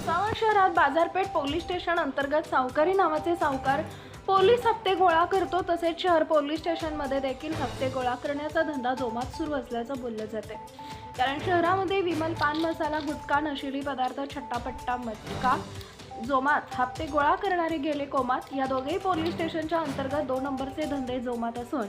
शहरात बाजारपेठ police station अंतर्गत सावकारी नावाचे सावकार पोलीस हप्ते गोळा करतो तसेच शहर पोलीस स्टेशनमध्ये देखील हप्ते गोळा करण्याचा धंदा जोमात सुरू असल्याचं बोललं जाते कारण शहरामध्ये विमल पान मसाला गुटखा नशिली पदार्थ छट्टापट्टा मटका जोमात हप्ते गोळा करणारे गेले कोमात या दोघेही पोलीस स्टेशनच्या अंतर्गत दोन नंबरचे धंदे जोमात असून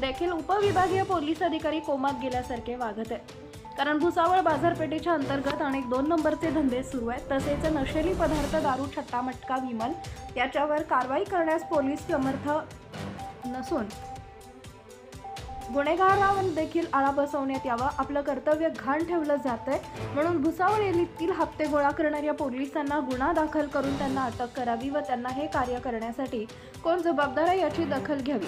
देखील उपविभागीय पोलीस अधिकारी कोमात गेल्यासारखे वागत आहेत. कारण भुसावळ बाजारपेठेच्या अंतर्गत अनेक दोन नंबरचे धंदे सुरू आहेत. तसेच नशेली पदार्थ दारू छट्टा मटका विमल याच्यावर कारवाई करण्यास पोलीस समर्थ नसून गुन्हेगारांवर देखील आळा बसवण्यात यावा. आपलं कर्तव्य घाण ठेवलं जातंय. म्हणून भुसावळ येथील हप्ते गोळा करणाऱ्या पोलिसांना गुन्हा दाखल करून त्यांना अटक करावी व त्यांना हे कार्य करण्यासाठी कोण जबाबदार आहे याची दखल घ्यावी.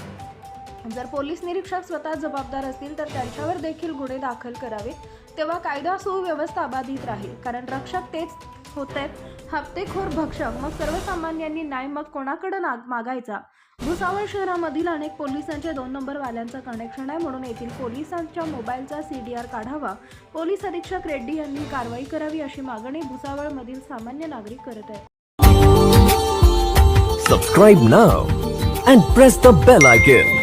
जर पोलीस निरीक्षक स्वतः जबाबदार असतील तर त्यांच्यावर देखील गुन्हे दाखल करावे तेव्हा कायदा सुव्यवस्था बाधित राहील. कारण रक्षक तेच होत आहेत हप्तेखोर भक्षक. मग सर्वसामान्यांनी न्याय मग कोणाकडे नाग मागायचा? भुसावळ शहरामधील अनेक पोलिसांचे दोन नंबरवाल्यांचं कनेक्शन आहे म्हणून येथील पोलिसांच्या मोबाईलचा सी डी आर काढावा. पोलीस अधीक्षक रेड्डी यांनी कारवाई करावी अशी मागणी भुसावळमधील सामान्य नागरिक करत आहेत. Subscribe now and press the bell icon